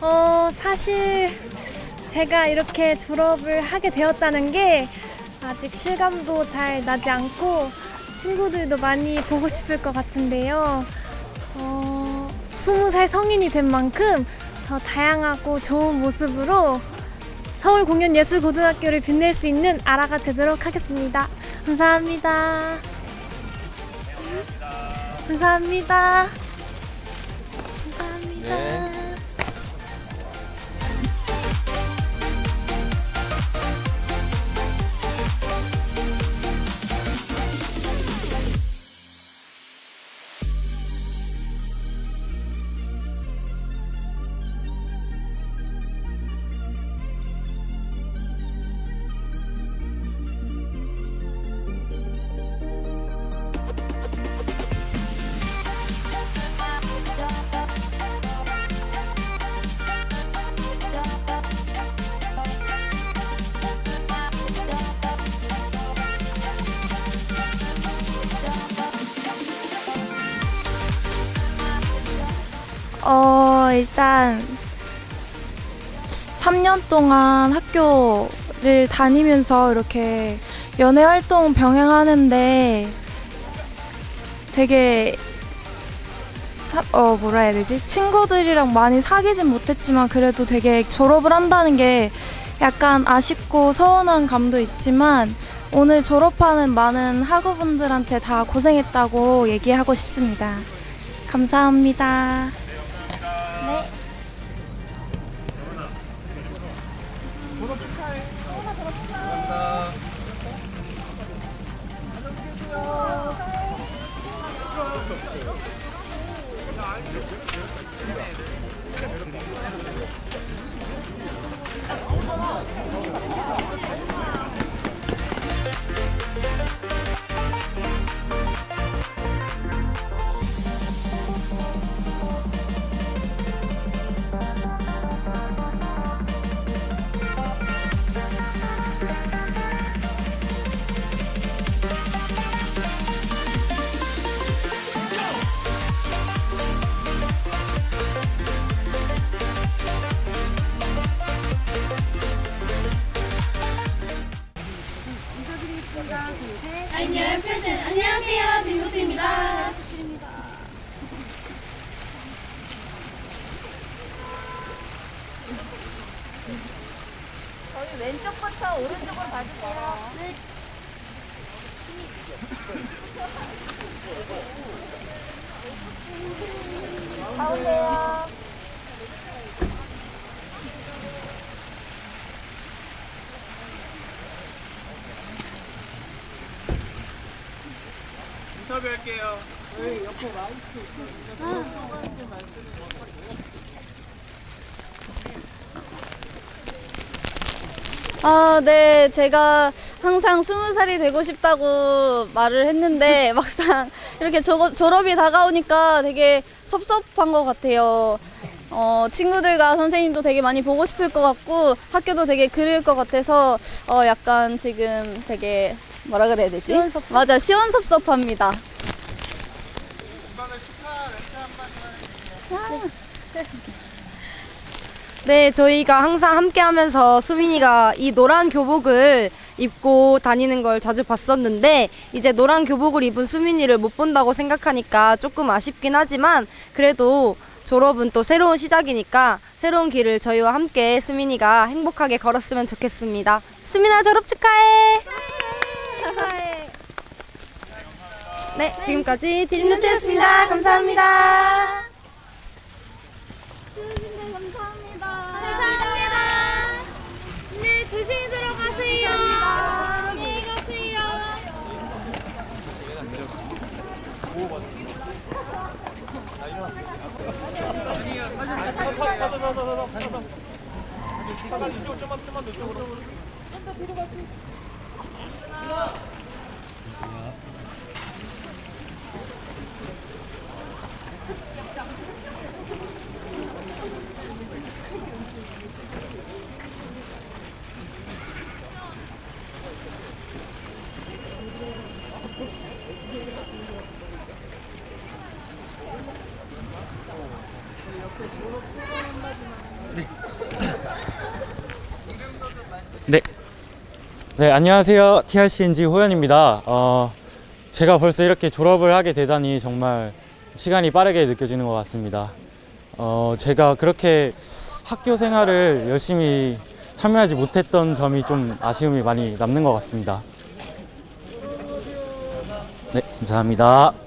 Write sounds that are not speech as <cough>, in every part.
어, 사실 제가 이렇게 졸업을 하게 되었다는 게 아직 실감도 잘 나지 않고 친구들도 많이 보고 싶을 것 같은데요. 어, 20살 성인이 된 만큼 더 다양하고 좋은 모습으로 서울 공연 예술 고등학교를 빛낼 수 있는 아라가 되도록 하겠습니다. 감사합니다. 감사합니다. 감사합니다. 네. 어, 일단 3년 동안 학교를 다니면서 이렇게 연애 활동 병행하는데 되게 사, 어, 뭐라 해야 되지? 친구들이랑 많이 사귀진 못했지만 그래도 되게 졸업을 한다는 게 약간 아쉽고 서운한 감도 있지만 오늘 졸업하는 많은 학우분들한테 다 고생했다고 얘기하고 싶습니다. 감사합니다. 안녕 프레젠 안녕하세요 딩고스입니다 저희 왼쪽부터 오른쪽으로 봐주세요. 네. 가운데요. 인터뷰할게요. 아, 네. 제가 항상 스무 살이 되고 싶다고 말을 했는데 <laughs> 막상 이렇게 저, 졸업이 다가오니까 되게 섭섭한 것 같아요. 어, 친구들과 선생님도 되게 많이 보고 싶을 것 같고 학교도 되게 그리울 것 같아서 어, 약간 지금 되게 뭐라 그래야 되지? 시원섭섭? 맞아, 시원섭섭합니다. 네, 저희가 항상 함께 하면서 수민이가 이 노란 교복을 입고 다니는 걸 자주 봤었는데 이제 노란 교복을 입은 수민이를 못 본다고 생각하니까 조금 아쉽긴 하지만 그래도 졸업은 또 새로운 시작이니까 새로운 길을 저희와 함께 수민이가 행복하게 걸었으면 좋겠습니다. 수민아 졸업 축하해! 네, 지금까지 딜루트였습니다. 감사합니다. 감사합니다 네 조심히 들어가세요 안녕히 가세요 이쪽 좀만 좀만 더 이쪽으로. 네. 네, 안녕하세요. TRCNG 호연입니다. 어, 제가 벌써 이렇게 졸업을 하게 되다니 정말 시간이 빠르게 느껴지는 것 같습니다. 어, 제가 그렇게 학교 생활을 열심히 참여하지 못했던 점이 좀 아쉬움이 많이 남는 것 같습니다. 네, 감사합니다.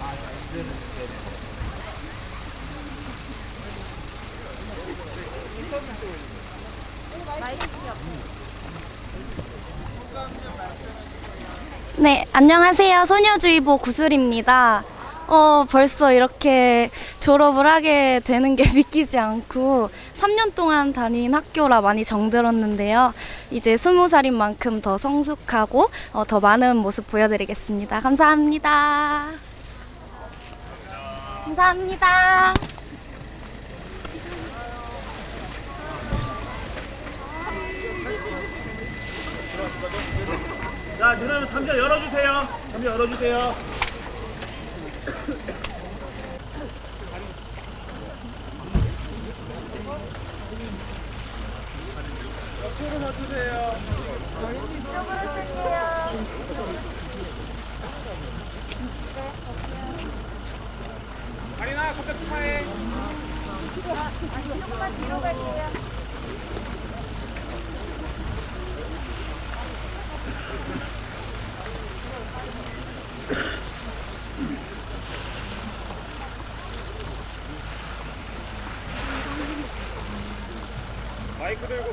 아, 이제는 이제 네, 안녕하세요. 소녀주의보 구슬입니다. 어, 벌써 이렇게 졸업을 하게 되는 게 <laughs> 믿기지 않고 3년 동안 다닌 학교라 많이 정들었는데요. 이제 20살인 만큼 더 성숙하고 어, 더 많은 모습 보여드리겠습니다. 감사합니다. 감사합니다. 자, 죄송하면 잠자 열어주세요. 잠자 열어주세요.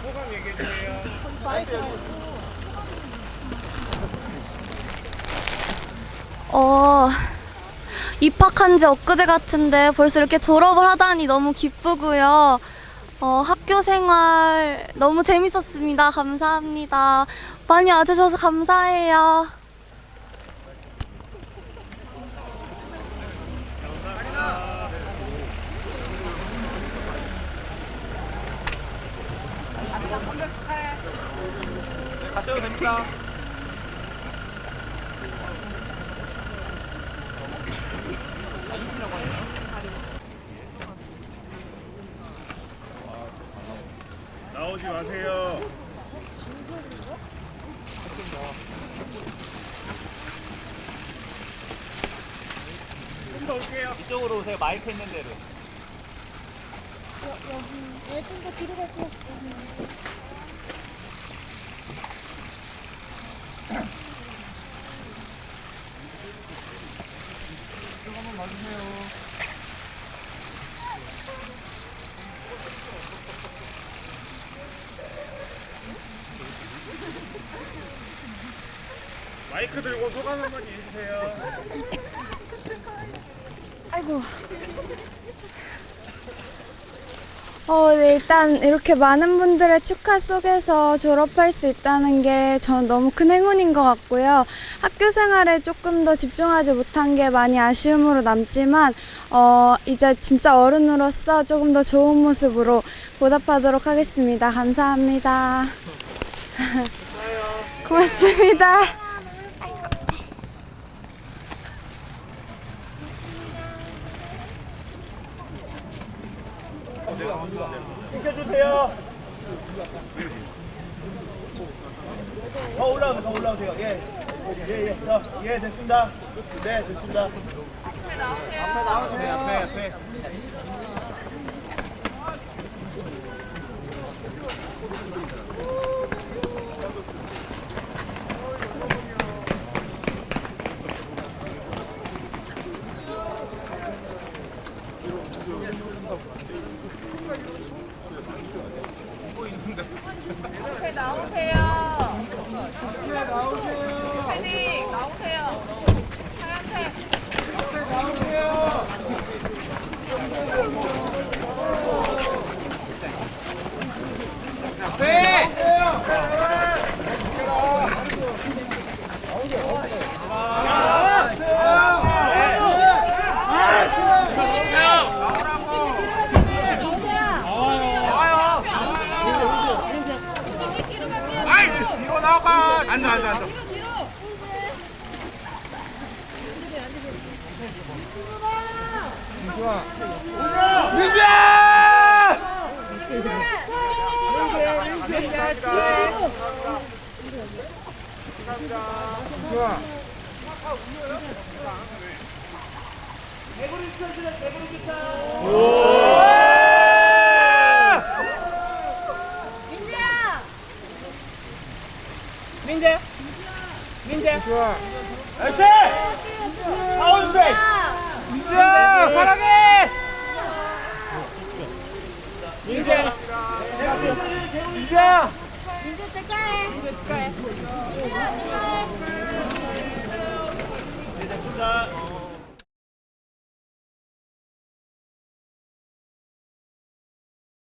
마이크 들고 소감 얘기해 주세요. 어, 입학한 지 엊그제 같은데 벌써 이렇게 졸업을 하다니 너무 기쁘고요. 어, 학교 생활 너무 재밌었습니다. 감사합니다. 많이 와주셔서 감사해요. 가셔도 됩니다. 나오지 마세요. 좀 더 올게요. 이쪽으로 오세요. 마이크 있는 데로. 마이크 들고 소감 한 번 해주세요. 어, 네, 일단 이렇게 많은 분들의 축하 속에서 졸업할 수 있다는 게 저는 너무 큰 행운인 것 같고요. 학교 생활에 조금 더 집중하지 못한 게 많이 아쉬움으로 남지만, 어, 이제 진짜 어른으로서 조금 더 좋은 모습으로 보답하도록 하겠습니다. 감사합니다. <laughs> 고맙습니다. 비켜주세요. 더 올라오세요. 더 올라오세요. 예. 예, 예. 자, 예, 됐습니다. 네, 됐습니다. 앞에 나오세요. 앞에 나오세요. 네, 앞에, 앞에. 앉아, 앉아. 뒤로, 뒤로. 민주야! 민주야! 대구리 쫓으래, 대구리 쫓아. 민재. 나이스! 가운데! 민재야! 사랑해! 민재! 민재야! 민재 축하해! 민재 축하해! 민재 축하해!